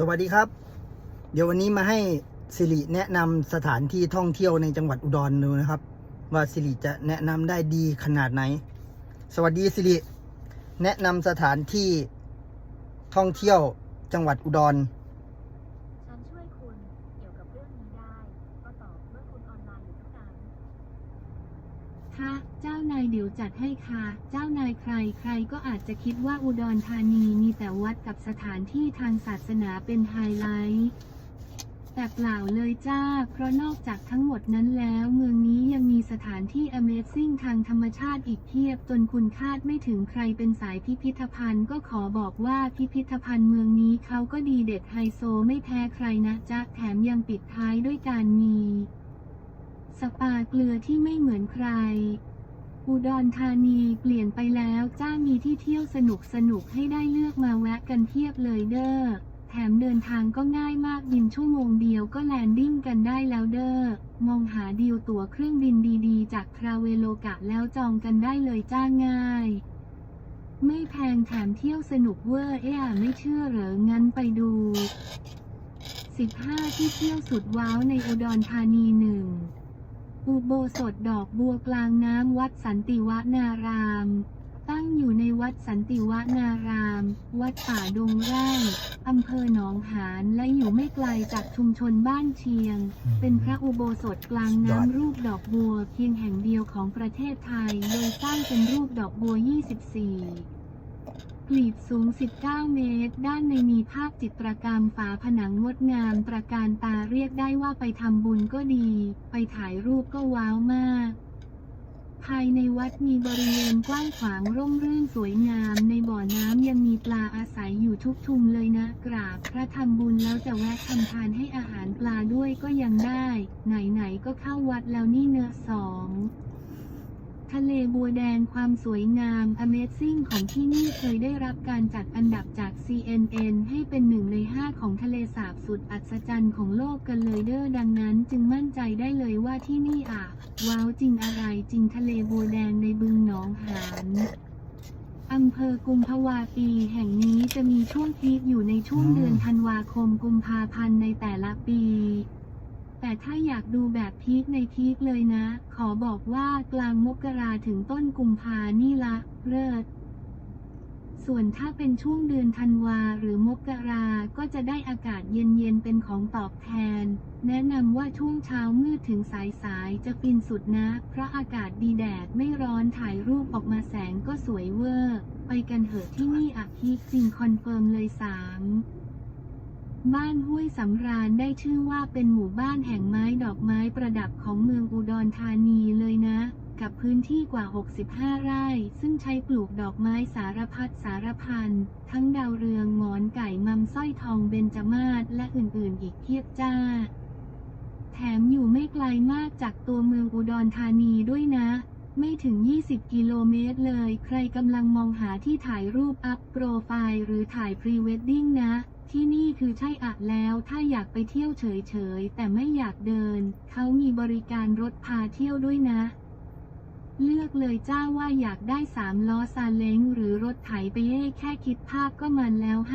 สวัสดีครับ เดี๋ยววันนี้มาให้สิริแนะนำสถานที่ท่องเที่ยวในจังหวัดอุดรดูนะครับ ว่าสิริจะแนะนำได้ดีขนาดไหน สวัสดีสิริแนะนำสถานที่ท่องเที่ยวจังหวัดอุดร ฉันช่วยคุณเกี่ยวกับเรื่องนี้ได้ ก็ตอบเมื่อคุณออนไลน์อยู่เท่านั้น ค่ะ เจ้านายเดี๋ยวจัด ให้ค่ะ เจ้านายใครใครก็อาจจะคิดว่าอุดรธานีมีแต่วัดกับสถานที่ทางศาสนาเป็นไฮไลท์แต่เปล่าเลยจ้า เพราะนอกจากทั้งหมดนั้นแล้วเมืองนี้ยังมีสถานที่ Amazing ทางธรรมชาติอีกเพียบจนคุณคาดไม่ถึงใครเป็นสายพิพิธภัณฑ์ก็ขอบอกว่าพิพิธภัณฑ์เมืองนี้เขาก็ดีเด็ดไฮโซไม่แพ้ใครนะจ๊ะแถมยังปิดท้ายด้วยการมี สปาเกลือที่ไม่เหมือนใคร อุดรธานีเปลี่ยนไปแล้วจ้ามีที่เที่ยวสนุกสนุกให้ได้เลือกมาแวะกันเพียบเลยเด้อ แถมเดินทางก็ง่ายมากบินชั่วโมงเดียวก็แลนดิ้งกันได้แล้วเด้อ มองหาดีลตั๋วเครื่องบินดีๆ จากทราเวโลกะแล้วจองกันได้เลยจ้าง่าย ไม่แพงแถมเที่ยวสนุกเวอร์เอ๊ะไม่เชื่อเหรองั้นไปดู 15 ที่เที่ยวสุดว้าวในอุดรธานีหนึ่ง อุโบสถดอกบัวกลางน้ำวัดสันติวนาราม ตั้งอยู่ในวัดสันติวนาราม วัดป่าดงไร่อำเภอหนองหานและอยู่ไม่ไกลจากชุมชนบ้านเชียง เป็นพระอุโบสถกลางน้ำรูปดอกบัวเพียงแห่งเดียวของประเทศไทย โดยสร้างเป็นรูปดอกบัว 24 กลีบสูง 19 เมตร ด้านในมีภาพจิตรกรรมฝาผนังงดงามประการตาเรียกได้ว่าไปทำบุญก็ดี ไปถ่ายรูปก็ว้าวมาก ภายในวัดมีบริเวณกว้างขวางร่มรื่นสวยงาม ในบ่อน้ำยังมีปลาอาศัยอยู่ทุกทุมเลยนะ กราบพระทำบุญแล้วจะแวะทำทานให้อาหารปลาด้วยก็ยังได้ ไหนๆก็เข้าวัดแล้วนี่เนื้อสอง ทะเลบัวแดงความสวยงาม Amazing ของที่นี่เคยได้รับการจัดอันดับจาก CNN ให้เป็นหนึ่งในห้าของทะเลสาบสุดอัศจรรย์ของโลกกันเลยเด้อดังนั้น จึงมั่นใจได้เลยว่าที่นี่อะ ว้าวจริงอะไรจริงทะเลบัวแดงในบึงหนองหานอำเภอกุมภาวาปีแห่งนี้จะมีช่วงพีคอยู่ในช่วงเดือนธันวาคมกุมภาพันธ์ในแต่ละปี แต่ถ้าอยากดูแบบพีคในพีคเลยนะ ขอบอกว่ากลางมกราถึงต้นกุมภานี่ละเลิศส่วนถ้าเป็นช่วงเดือนธันวาหรือมกราก็จะได้อากาศเย็นๆเป็นของตอบแทน แนะนำว่าช่วงเช้ามืดถึงสายๆจะฟินสุดนะ เพราะอากาศดีแดดไม่ร้อนถ่ายรูปออกมาแสงก็สวยเวอร์ ไปกันเถอะที่นี่อะพีคจริงคอนเฟิร์มเลยสาม บ้านห้วยสำราญได้ชื่อว่าเป็นหมู่บ้านแห่งไม้ดอกไม้ประดับของเมืองอุดรธานีเลยนะ กับพื้นที่กว่า 65 ไร่ ซึ่งใช้ปลูกดอกไม้สารพัดสารพัน ทั้งดาวเรืองหงอนไก่มัมสร้อยทองเบญจมาศและอื่นๆ อีกเพียบจ้า แถมอยู่ไม่ไกลมากจากตัวเมืองอุดรธานีด้วยนะ ไม่ถึง 20 กิโลเมตรเลย ใครกำลังมองหาที่ถ่ายรูปอัพโปรไฟล์หรือถ่ายพรีเวดดิ้งนะ ที่นี่คือใช่อะแล้วถ้าอยากไปเที่ยวเฉยๆ แต่ไม่อยากเดิน เขามีบริการรถพาเที่ยวด้วยนะ เลือกเลยจ้าว่าอยากได้สามล้อซาเล้งหรือรถไถไปเย่แค่คิดภาพก็มันแล้ว 5,555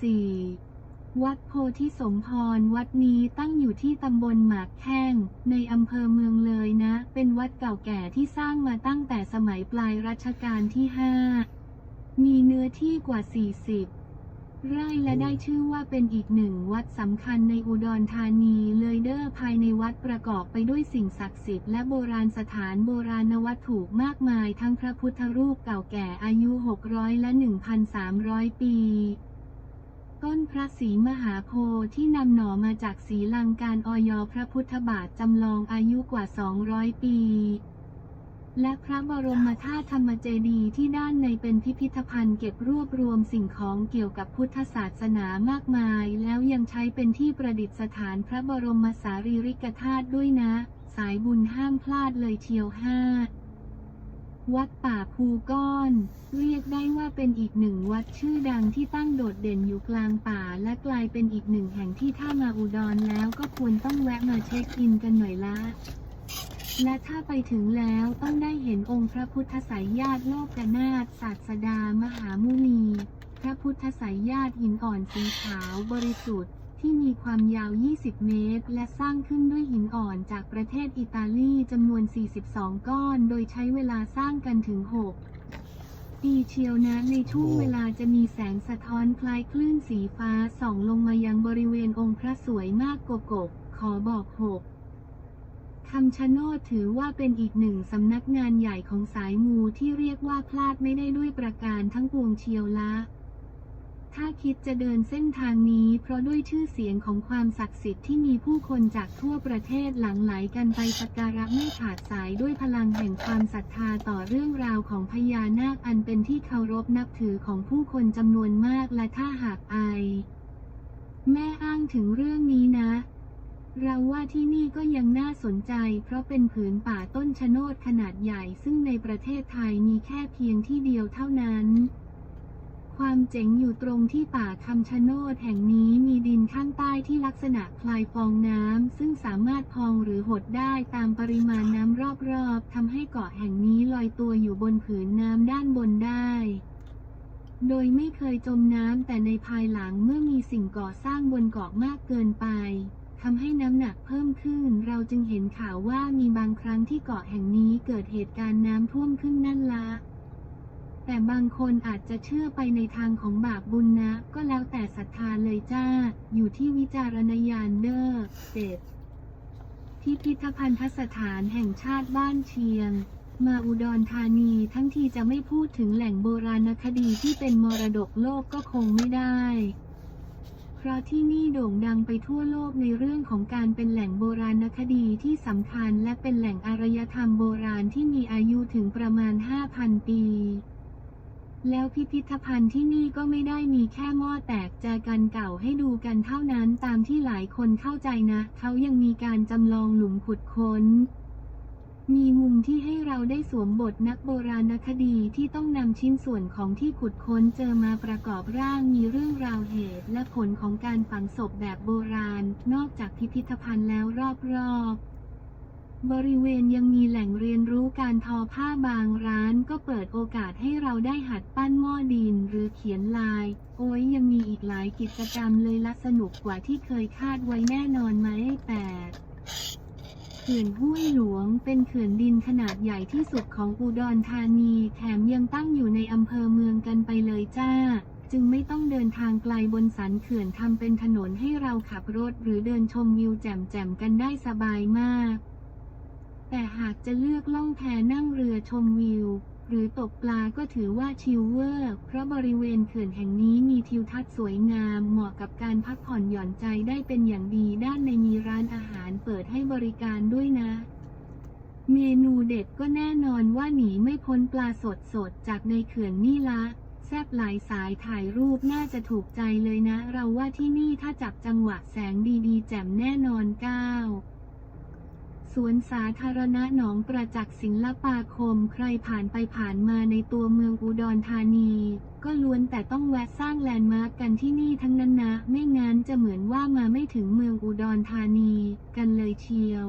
4. วัดโพธิสมพร วัดนี้ตั้งอยู่ที่ตำบลหมากแข้ง ในอำเภอเมืองเลยนะ เป็นวัดเก่าแก่ที่สร้างมาตั้งแต่สมัยปลายรัชกาลที่ 5 มีเนื้อที่กว่า 40 ไร่และได้ชื่อว่าเป็นอีกหนึ่งวัดสำคัญในอุดรธานีเลยเดอร์ภายในวัดประกอบไปด้วยสิ่งศักดิ์สิทธิ์และโบราณสถานโบราณวัตถุมากมายทั้งพระพุทธรูปเก่าแก่อายุ 600 และ 1,300 ปีต้นพระศรีมหาโพธิ์ที่นำหน่อมาจากศรีลังการออยพระพุทธบาทจำลองอายุกว่า 200 ปี และพระบรมธาตุธรรมเจดีย์ที่ด้านในเป็นพิพิธภัณฑ์เก็บรวบรวมสิ่งของเกี่ยวกับพุทธศาสนามากมาย แล้วยังใช้เป็นที่ประดิษฐานพระบรมสารีริกธาตุด้วยนะ สายบุญห้ามพลาดเลยเชียวห้าวัดป่าภูก้อน เรียกได้ว่าเป็นอีกหนึ่งวัดชื่อดังที่ตั้งโดดเด่นอยู่กลางป่า และกลายเป็นอีกหนึ่งแห่งที่ถ้ามาอุดรแล้วก็ควรต้องแวะมาเช็คอินกันหน่อยละ และถ้าไปถึงแล้วต้องได้เห็นองค์พระพุทธสายญาติโลกนาถศาสดามหามุนี พระพุทธสายญาติหินอ่อนสีขาวบริสุทธิ์ ที่มีความยาว 20 เมตร และสร้างขึ้นด้วยหินอ่อนจากประเทศอิตาลีจำนวน 42 ก้อน โดยใช้เวลาสร้างกันถึง 6ปีเชียวนะในช่วงเวลาจะมีแสงสะท้อนคล้ายคลื่นสีฟ้าส่องลงมายังบริเวณองค์พระสวยมากโกกกขอบอกหก คำชะโนดถือว่าเป็นอีกหนึ่งสำนักงานใหญ่ของสายมูที่เรียกว่าพลาดไม่ได้ด้วยประการทั้งปวงเชียวละ ถ้าคิดจะเดินเส้นทางนี้เพราะด้วยชื่อเสียงของความศักดิ์สิทธิ์ที่มีผู้คนจากทั่วประเทศหลั่งไหลกันไปสักการะไม่ขาดสายด้วยพลังแห่งความศรัทธาต่อเรื่องราวของพญานาคอันเป็นที่เคารพนับถือของผู้คนจำนวนมากและถ้าหากไอ แม่อ้างถึงเรื่องนี้นะ เราว่าที่นี่ก็ยังน่าสนใจ เพราะเป็นผืนป่าต้นชะโนดขนาดใหญ่ ซึ่งในประเทศไทยมีแค่เพียงที่เดียวเท่านั้นความเจ๋งอยู่ตรงที่ป่าคำชะโนดแห่งนี้มีดินข้างใต้ที่ลักษณะคลายฟองน้ำ ซึ่งสามารถพองหรือหดได้ตามปริมาณน้ำรอบๆทำให้เกาะแห่งนี้ลอยตัวอยู่บนผืนน้ำด้านบนได้ โดยไม่เคยจมน้ำแต่ในภายหลังเมื่อมีสิ่งก่อสร้างบนเกาะมากเกินไป ทำให้น้ำหนักเพิ่มขึ้น เราจึงเห็นข่าวว่ามีบางครั้งที่เกาะแห่งนี้เกิดเหตุการณ์น้ำท่วมขึ้นนั่นละ แต่บางคนอาจจะเชื่อไปในทางของบาปบุญนะ ก็แล้วแต่ศรัทธาเลยจ้า อยู่ที่วิจารณญาณเด้อเจ็ดพิพิธภัณฑสถานแห่งชาติบ้านเชียงมาอุดรธานีทั้งทีจะไม่พูดถึงแหล่งโบราณคดีที่เป็นมรดกโลกก็คงไม่ได้ เพราะที่นี่โด่งดังไปทั่วโลกในเรื่องของการเป็นแหล่งโบราณคดีที่สำคัญและเป็นแหล่งอารยธรรมโบราณที่มีอายุถึงประมาณ 5,000 ปี แล้วพิพิธภัณฑ์ที่นี่ก็ไม่ได้มีแค่หม้อแตกแจกันเก่าให้ดูกันเท่านั้นตามที่หลายคนเข้าใจนะ เขายังมีการจำลองหลุมขุดค้น มีมุมที่ให้เราได้สวมบทนักโบราณคดีที่ต้องนำชิ้นส่วนของที่ขุดค้นเจอมาประกอบร่างมีเรื่องราวเหตุและผลของการฝังศพแบบโบราณ นอกจากพิพิธภัณฑ์แล้วรอบๆบริเวณยังมีแหล่งเรียนรู้การทอผ้าบางร้านก็เปิดโอกาสให้เราได้หัดปั้นหม้อดินหรือเขียนลาย โอ้ยยังมีอีกหลายกิจกรรมเลยละสนุกกว่าที่เคยคาดไว้แน่นอนไหมแปด ขื่อนห้วยหลวง เป็นเขื่อนดินขนาดใหญ่ที่สุดของอุดรธานี แถมยังตั้งอยู่ในอำเภอเมืองกันไปเลยจ้า จึงไม่ต้องเดินทางไกลบนสันเขื่อนทำเป็นถนนให้เราขับรถหรือเดินชมวิวแจ่มๆกันได้สบายมาก แต่หากจะเลือกล่องแพนั่งเรือชมวิว หรือตกปลาก็ถือว่าชิลเวอร์ เพราะบริเวณเขื่อนแห่งนี้มีทิวทัศน์สวยงาม เหมาะกับการพักผ่อนหย่อนใจได้เป็นอย่างดี ด้านในมีร้านอาหารเปิดให้บริการด้วยนะ เมนูเด็ดก็แน่นอนว่าหนีไม่พ้นปลาสดสดๆจากในเขื่อนนี่ละ แซบหลายสายถ่ายรูปน่าจะถูกใจเลยนะ เราว่าที่นี่ถ้าจับจังหวะแสงดีๆ แจ่มแน่นอนก้าว สวนสาธารณะหนองประจักษ์ศิลปาคม ใครผ่านไปผ่านมาในตัวเมืองอุดรธานี ก็ล้วนแต่ต้องแวะสร้างแลนด์มาร์กกันที่นี่ทั้งนั้นนะ ไม่งั้นจะเหมือนว่ามาไม่ถึงเมืองอุดรธานี กันเลยเชียว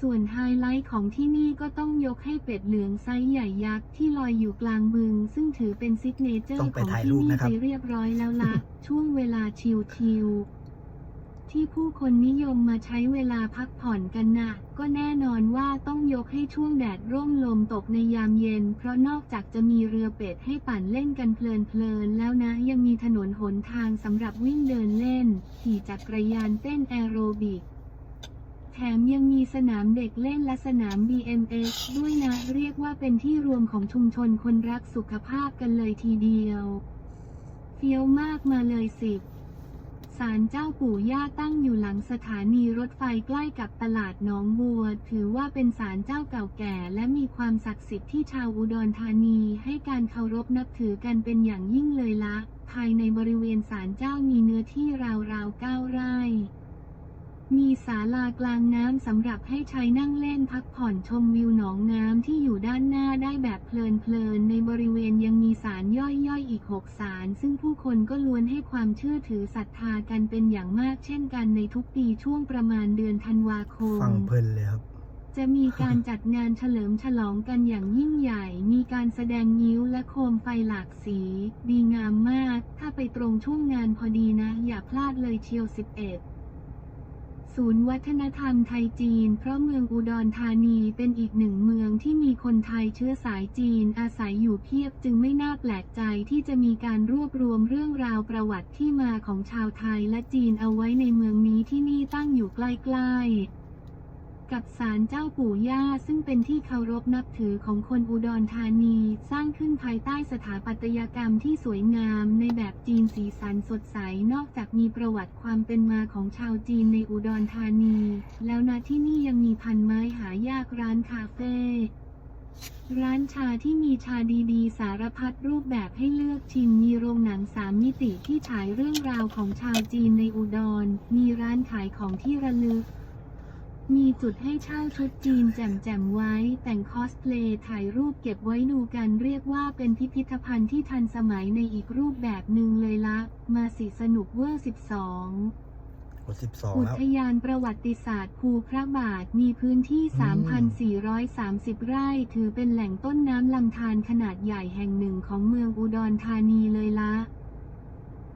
ส่วนไฮไลท์ของที่นี่ก็ต้องยกให้เป็ดเหลืองไซส์ใหญ่ยักษ์ที่ลอยอยู่กลางบึง ซึ่งถือเป็นซิกเนเจอต้อร์งไปของถ่ายที่รูปนี่นะครับไปเรียบร้อยแล้วละช่วงเวลาชิลๆ ที่ผู้คนนิยมมาใช้เวลาพักผ่อนกันนะ ก็แน่นอนว่าต้องยกให้ช่วงแดดร่มลมตกในยามเย็น เพราะนอกจากจะมีเรือเป็ดให้ปั่นเล่นกันเพลินๆแล้วนะ ยังมีถนนหนทางสำหรับวิ่งเดินเล่น ขี่จักรยานเต้นแอโรบิกแถมยังมีสนามเด็กเล่นและสนาม BMX ด้วยนะ เรียกว่าเป็นที่รวมของชุมชนคนรักสุขภาพกันเลยทีเดียว เฟี้ยวมากมาเลยสิบ ศาลเจ้าปู่ย่าตั้งอยู่หลังสถานีรถไฟใกล้กับตลาดหนองบัว ถือว่าเป็นศาลเจ้าเก่าแก่และมีความศักดิ์สิทธิ์ที่ชาวอุดรธานีให้การเคารพนับถือกันเป็นอย่างยิ่งเลยละ ภายในบริเวณศาลเจ้ามีเนื้อที่ราวๆเก้าไร่ มีศาลากลางน้ำสำหรับให้ใช้นั่งเล่นพักผ่อนชมวิวหนองน้ำที่อยู่ด้านหน้าได้แบบเพลินๆ ในบริเวณยังมีศาลย่อยๆ อีกหกศาลซึ่งผู้คนก็ล้วนให้ความเชื่อถือศรัทธากันเป็นอย่างมากเช่นกันในทุกปีช่วงประมาณเดือนธันวาคม ฟังเพลินเลยครับ จะมีการจัดงานเฉลิมฉลองกันอย่างยิ่งใหญ่ มีการแสดงงิ้วและโคมไฟหลากสี ดีงามมาก ถ้าไปตรงช่วงงานพอดีนะ อย่าพลาดเลยเชียว 11 ศูนย์วัฒนธรรมไทยจีน เพราะเมืองอุดรธานีเป็นอีกหนึ่งเมืองที่มีคนไทยเชื้อสายจีนอาศัยอยู่เพียบจึงไม่น่าแปลกใจที่จะมีการรวบรวมเรื่องราวประวัติที่มาของชาวไทยและจีนเอาไว้ในเมืองนี้ที่นี่ตั้งอยู่ใกล้ๆ กับศาลเจ้าปู่ย่าซึ่งเป็นที่เคารพนับถือของคนอุดรธานี สร้างขึ้นภายใต้สถาปัตยกรรมที่สวยงามในแบบจีนสีสันสดใส นอกจากมีประวัติความเป็นมาของชาวจีนในอุดรธานี แล้วนะที่นี่ยังมีพันไม้หายากร้านคาเฟ่ร้านชาที่มีชาดีๆ สารพัดรูปแบบให้เลือกชิม มีโรงหนังสามมิติที่ฉายเรื่องราวของชาวจีนในอุดร มีร้านขายของที่ระลึก มีจุดให้เช่าชุดจีนแจ่มๆไว้ แต่งคอสเพลย์ถ่ายรูปเก็บไว้ดูกันเรียกว่าเป็นพิพิธภัณฑ์ที่ทันสมัยในอีกรูปแบบหนึ่งเลยละ มาสิสนุกเวอร์ 12กดสิบสองอุแล้ว ทยานประวัติศาสตร์ภูพระบาทมีพื้นที่3,430 ไร่ ถือเป็นแหล่งต้นน้ำลำธารขนาดใหญ่แห่งหนึ่งของเมืองอุดรธานีเลยละ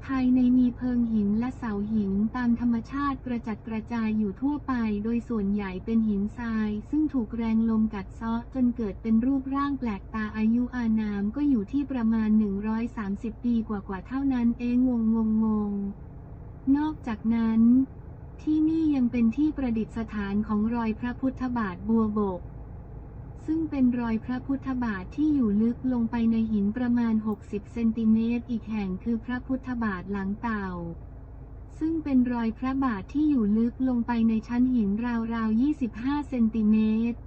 ภายในมีเพิงหินและเสาหินตามธรรมชาติกระจัดกระจายอยู่ทั่วไป โดยส่วนใหญ่เป็นหินทราย ซึ่งถูกแรงลมกัดเซาะจนเกิดเป็นรูปร่างแปลกตาอายุอานามก็อยู่ที่ประมาณ 130 ปีกว่าๆเท่านั้นเองงงงงงนอกจากนั้น ที่นี่ยังเป็นที่ประดิษฐานของรอยพระพุทธบาทบัวบก ซึ่งเป็นรอยพระพุทธบาทที่อยู่ลึกลงไปในหินประมาณ 60 เซนติเมตร อีกแห่งคือพระพุทธบาทหลังเต่า ซึ่งเป็นรอยพระบาทที่อยู่ลึกลงไปในชั้นหินราวๆ 25 เซนติเมตร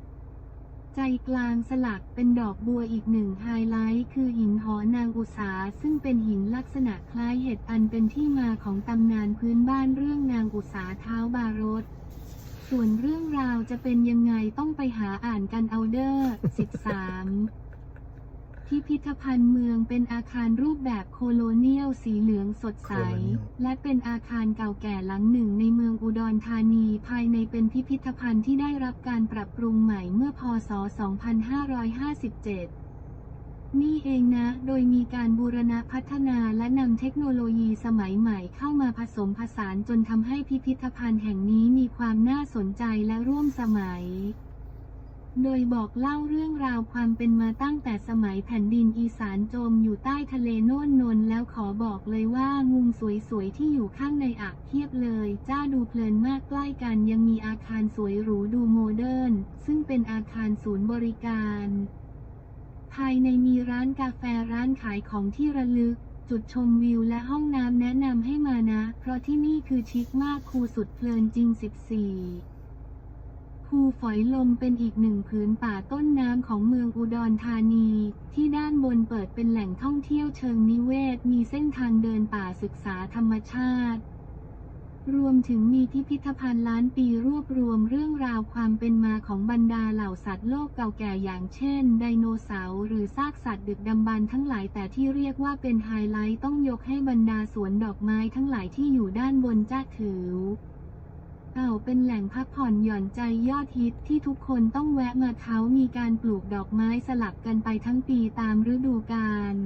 ใจกลางสลักเป็นดอกบัวอีกหนึ่งไฮไลท์คือหินหอนางอุษาซึ่งเป็นหินลักษณะคล้ายเห็ดอันเป็นที่มาของตำนานพื้นบ้านเรื่องนางอุษาเท้าบารถ ส่วนเรื่องราวจะเป็นยังไงต้องไปหาอ่านกันเอาเดอร์ 13 พิพิธภัณฑ์เมืองเป็นอาคารรูปแบบโคโลเนียลสีเหลืองสดใสและเป็นอาคารเก่าแก่หลังหนึ่งในเมืองอุดรธานี ภายในเป็นพิพิธภัณฑ์ที่ได้รับการปรับปรุงใหม่เมื่อพศ 2557 นี่เองนะ โดยมีการบูรณะพัฒนาและนำเทคโนโลยีสมัยใหม่เข้ามาผสมผสานจนทำให้พิพิธภัณฑ์แห่งนี้มีความน่าสนใจและร่วมสมัย โดยบอกเล่าเรื่องราวความเป็นมาตั้งแต่สมัยแผ่นดินอีสานจมอยู่ใต้ทะเลโน่นนนแล้วขอบอกเลยว่ามุมสวยๆที่อยู่ข้างในอะเทียบเลย จ้าดูเพลินมากใกล้กันยังมีอาคารสวยหรูดูโมเดิร์นซึ่งเป็นอาคารศูนย์บริการ ภายในมีร้านกาแฟร้านขายของที่ระลึก จุดชมวิวและห้องน้ำแนะนำให้มานะ เพราะที่นี่คือชิคมากคูสุดเพลินจริง 14ภูฝอยลมเป็นอีกหนึ่งผืนป่าต้นน้ำของเมืองอุดรธานี ที่ด้านบนเปิดเป็นแหล่งท่องเที่ยวเชิงนิเวศ มีเส้นทางเดินป่าศึกษาธรรมชาติ รวมถึงมีพิพิธภัณฑ์ล้านปีรวบรวมเรื่องราวความเป็นมาของบรรดาเหล่าสัตว์โลกเก่าแก่อย่างเช่น ไดโนเสาร์หรือซากสัตว์ดึกดำบรรพ์ทั้งหลายแต่ที่เรียกว่าเป็นไฮไลท์ต้องยกให้บรรดาสวนดอกไม้ทั้งหลายที่อยู่ด้านบนจ้าถือเก่าเป็นแหล่งพักผ่อนหย่อนใจยอดฮิตที่ทุกคนต้องแวะมาเขามีการปลูกดอกไม้สลับกันไปทั้งปีตามฤดูกาล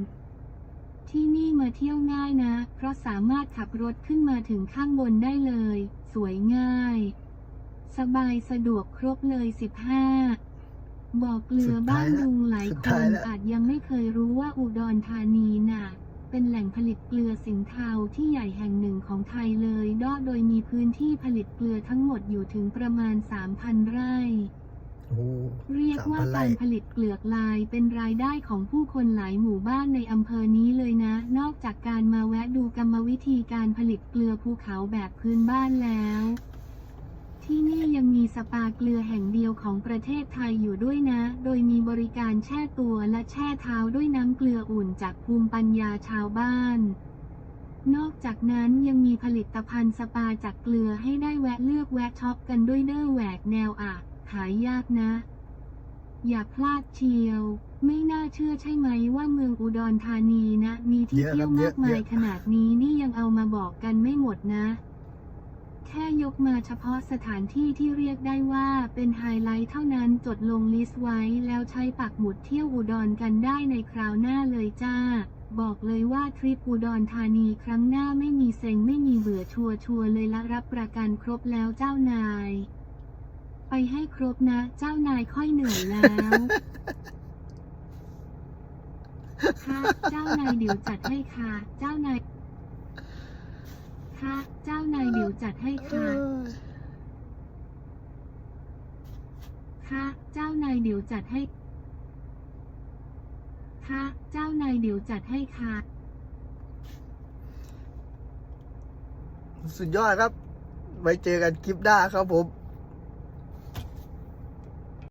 ที่นี่มาเที่ยวง่ายนะ เพราะสามารถขับรถขึ้นมาถึงข้างบนได้เลย สวยง่าย สบายสะดวกครบเลย 15 บอกเกลือบ้านลุงหลายสุดคท้ายนแล้วอาจยังไม่เคยรู้ว่าอุดรธานีน่ะ เป็นแหล่งผลิตเกลือสินเทาที่ใหญ่แห่งหนึ่งของไทยเลยดอโดยมีพื้นที่ผลิตเกลือทั้งหมดอยู่ถึงประมาณ 3,000 ไร่โอ้โห เรียกว่า3,000ไร่การผลิตเกลือกลายเป็นรายได้ของผู้คนหลายหมู่บ้านในอำเภอนี้เลยนะ นอกจากการมาแวะดูกรรมวิธีการผลิตเกลือภูเขาแบบพื้นบ้านแล้ว ที่นี่ยังมีสปาเกลือแห่งเดียวของประเทศไทยอยู่ด้วยนะ โดยมีบริการแช่ตัวและแช่เท้าด้วยน้ำเกลืออุ่นจากภูมิปัญญาชาวบ้านนอกจากนั้นยังมีผลิตภัณฑ์สปาจากเกลือให้ได้แวะเลือกแวะช็อปกันด้วยเด้อแหวกแนวอะ หายากนะ อย่าพลาดเชียว ไม่น่าเชื่อใช่ไหมว่าเมืองอุดรธานีนะ มีที่เยอะเที่ยวครับเยมาอะกมายเยอะ ขนาดนี้นี่ยังเอามาบอกกันไม่หมดนะแแค่ยกมาเฉพาะสถานที่ที่เรียกได้ว่าเป็นไฮไลท์เท่านั้นจดลงลิสต์ไว้แล้วใช้ปักหมุดเที่ยวอุดรกันได้ในคราวหน้าเลยจ้า บอกเลยว่าทริปอุดรธานีครั้งหน้าไม่มีเซ็งไม่มีเบื่อชัวร์ชัวร์เลยละรับประกันครบแล้วเจ้านาย ไปให้ครบนะ เจ้านายค่อยเหนื่อยแล้วค่ะเจ้านายเดี๋ยวจัดให้ค่ะ เจ้านายค่ะเจ้านายเดี๋ยวจัดให้ค่ะค่ะเจ้านายเดี๋ยวจัดให้ค่ะเจ้านายเดี๋ยวจัดให้ค่ะสุดยอดครับ ไว้เจอกันคลิปหน้าครับผม